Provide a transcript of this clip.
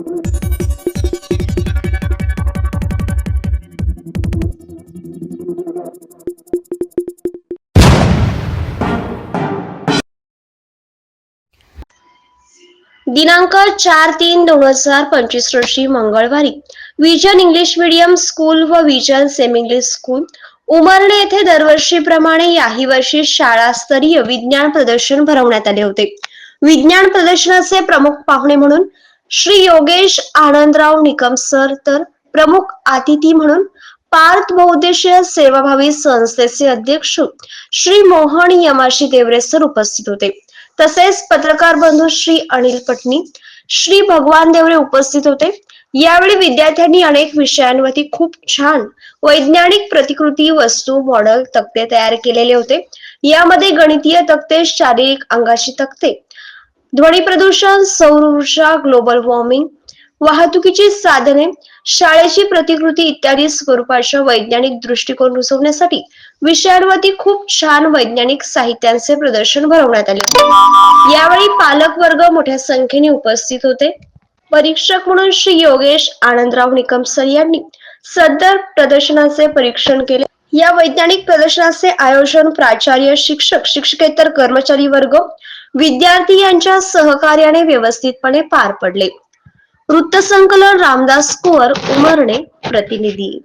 दिनांक चार तीन दोन हजार पंचवीस रोजी मंगळवारी विजन इंग्लिश मीडियम स्कूल व Vision semi English school Umrane येथे दरवर्षीप्रमाणे याही वर्षी शाळास्तरीय विज्ञान प्रदर्शन भरवण्यात आले होते. विज्ञान प्रदर्शनाचे प्रमुख पाहुणे म्हणून श्री योगेश आनंदराव निकम सर तर प्रमुख अतिथी म्हणून पार्थ बहुद्देशीय सेवाभावी संस्थेचे अध्यक्ष श्री मोहन यमाशी देवरे सर उपस्थित होते. तसेच पत्रकार बंधू श्री अनिल पटनी श्री भगवान देवरे उपस्थित होते. यावेळी विद्यार्थ्यांनी अनेक विषयांवरती खूप छान वैज्ञानिक प्रतिकृती वस्तू मॉडेल तक्ते तयार केलेले होते. यामध्ये गणितीय तक्ते शारीरिक अंगाशी तक्ते ध्वनी प्रदूषण सौर ऊर्जा ग्लोबल वॉर्मिंग वाहतुकीची साधने शाळेची प्रतिकृती इत्यादी स्वरूपाच्या वैज्ञानिक दृष्टिकोन रुजवण्यासाठी विषयांवरती खूप छान वैज्ञानिक साहित्यांचे प्रदर्शन भरवण्यात आले यावेळी पालक वर्ग मोठ्या संख्येने उपस्थित होते. परीक्षक म्हणून श्री योगेश आनंदराव निकम सर यांनी सदर प्रदर्शनाचे परीक्षण केले. या वैज्ञानिक प्रदर्शनाचे आयोजन प्राचार्य शिक्षक शिक्षकेतर कर्मचारी वर्ग विद्यार्थी यांच्या सहकार्याने व्यवस्थितपणे पार पडले. वृत्तसंकलन रामदास कुवर उमरणे प्रतिनिधी.